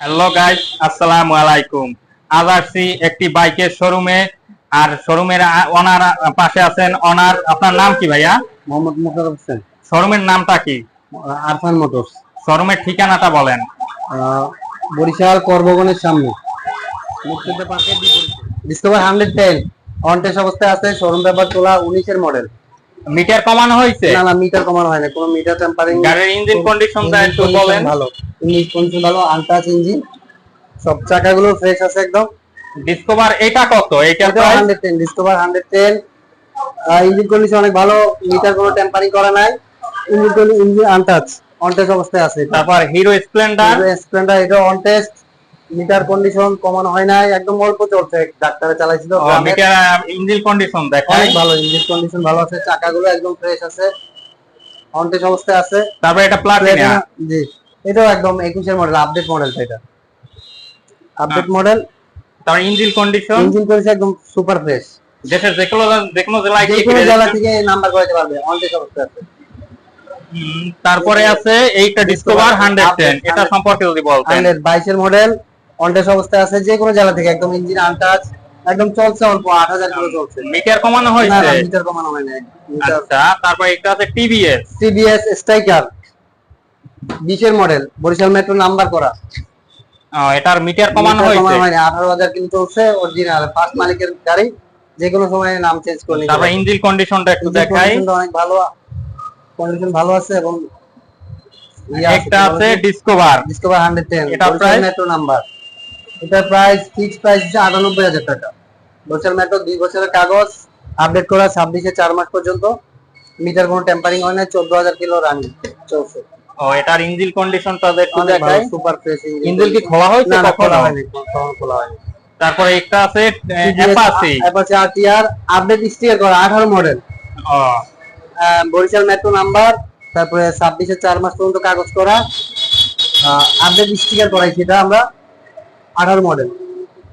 Hello guys আসসালামু আলাইকুম আজ আসছি একটি বাইকের শোরুমে আর শোরুমের ওনার পাশে আছেন ওনার আপনার নাম কি ভাইয়া? মোহাম্মদ মুশারফ হোসেন। শোরুমের নামটা কি? আরফান মোটরস। শোরুমের ঠিকানাটা বলেন। আহ, বরিশাল করবগণের সামনে। মুক্তিযুদ্ধ পার্কের বিপরীতে। ডিসকভার হান্ড্রেড টেন অনটেস অবস্থায় আছে শোরুম পেপার তোলা উনিশের মডেল মিটার কমানো হয়েছে? না না মিটার কমানো হয় না কোনো মিটার টেম্পারিং গাড়ির ইঞ্জিন কন্ডিশনটা একটু বলেন। ভালো ইঞ্জিন কন্ডিশন ভালো আনটাচ ইঞ্জিন সব চাকাগুলো ফ্রেশ আছে একদম। ডিসকভার এটা কত? এটা এটা hundred ten Discover hundred ten engine condition অনেক ভালো মিটার কোনো টেম্পারিং করা নাই। ইঞ্জিন ইঞ্জিন আনটাচ অনটেস অবস্থায় আছে। তারপর হিরো স্প্লেন্ডার স্প্লেন্ডার এটা অন টেস্ট মিটার কন্ডিশন কমানো হয় নাই একদম অল্প চলছে ডাক্তারে চালাইছিল। মিটার ইঞ্জিন কন্ডিশন দেখায়। অনেক ভালো ইঞ্জিন কন্ডিশন ভালো আছে চাকাগুলো একদম ফ্রেশ আছে অন টেস্ট অবস্থায় আছে। তারপর এটা প্লাটিনা জি এটাও একদম একুশের মডেল আপডেট মডেল এটা। আপডেট মডেল তারপর ইঞ্জিন কন্ডিশন ইঞ্জিন কন্ডিশন একদম সুপার ফ্রেশ দেশের যে কোনো যে কোনো জেলায় যে কোনো জেলা থেকে নাম্বার করাতে পারবে অন টেস্ট অবস্থায় আছে। তারপরে আছে এইটা ডিসকভার হান্ড্রেড টেন এটা সম্পর্কে যদি বলতেন। হান্ড্রেড বাইশের মডেল অন টেস্ট অবস্থায় আছে যে কোনো জেলা থেকে। একদম ইঞ্জিন আনটাচ একদম চলছে অল্প আট হাজার কিলো চলছে। মিটার কমানো হয়েছে? মিটার কমানো হয় না আচ্ছা তারপর এটা আছে টিভিএস। টিভিএস স্ট্রাইকার বিশের মডেল বরিশাল মেট্রো নাম্বার করা। এটার মিটার কমানো হয়েছে? হয়নি আঠারো হাজার কিন্তু চলছে অরিজিনাল ফার্স্ট মালিকের গাড়ি। যে কোনো সময় নাম চেঞ্জ করে নিতে তারপর ইঞ্জিন কন্ডিশনটা একটু দেখাই। অনেক ভালো কন্ডিশন ভালো আছে এবং একটা আছে ডিসকভার ডিসকভার হান্ড্রেড টেন এটা বরিশাল price? Metro number. এটার প্রাইস ফিক্স প্রাইস হচ্ছে আটানব্বই হাজার টাকা। মেট্রো দুই বছরের কাগজ আপডেট করা ছাব্বিশে চার মাস পর্যন্ত। মিটার কোনো টেম্পারিং হয় না চোদ্দ হাজার কিলো রানিং চলছে। ও এটার ইঞ্জিন কন্ডিশনটা একটু দেখাই। সুপার ফ্রেশ ইঞ্জিন কি খোলা হয়েছে না খোলা হয়নি কখনো খোলা হয়নি। তারপরে একটা আছে অ্যাপাচি অ্যাপাচি আরটিআর আপডেট করা 18 মডেল ও। বরিশাল মেট্রো নাম্বার তারপরে 26 এর 4 মাস পর্যন্ত কাগজ করা। আপডেট স্টিকার করাই সেটা আমরা। 18 মডেল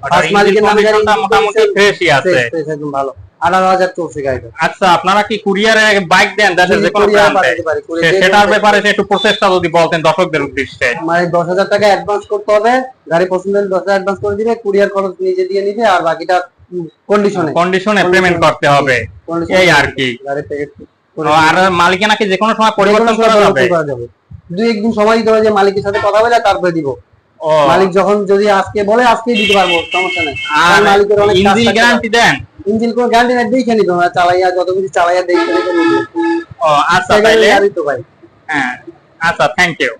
ওটার মোটামুটি ফ্রেশই আছে। একদম ভালো। 18000 চলছে গাড়িটা আচ্ছা আপনারা কি কুরিয়ারে বাইক দেন? দেশের যে কোনো কুরিয়ার প্রান্তে পাঠাতে পারি কুরিয়ার সে- সেটার ব্যাপারে একটু প্রসেসটা যদি বলতেন দর্শকদের উদ্দেশ্যে। মানে 10000 টাকা অ্যাডভান্স করতে হবে গাড়ি পছন্দ হলে 10000 অ্যাডভান্স করে দিবে কুরিয়ার খরচ নিজে দিয়ে নিবে আর বাকিটা কন্ডিশনে কন্ডিশনে পেমেন্ট করতে হবে। এই আর কি। গাড়ি থেকে ও, আর মালিকানা যে কোনো সময় পরিবর্তন করা যাবে। দুই একদিন সময় দিতে হবে যে মালিকের সাথে কথা বলে তারপরে দিব। মালিক যখন যদি আজকে বলে আজকে দিতে পারব সমস্যা নেই। আর মালিকের অনেক ইঞ্জিন গ্যারান্টি দেন। ইঞ্জিন কোন গ্যারান্টি নাই দেখে নিতে আমরা চালাইয়া যত কিছু চালাইয়া দেখে নিতে ও আচ্ছা তাহলে তো ভাই। হ্যাঁ আচ্ছা থ্যাংক ইউ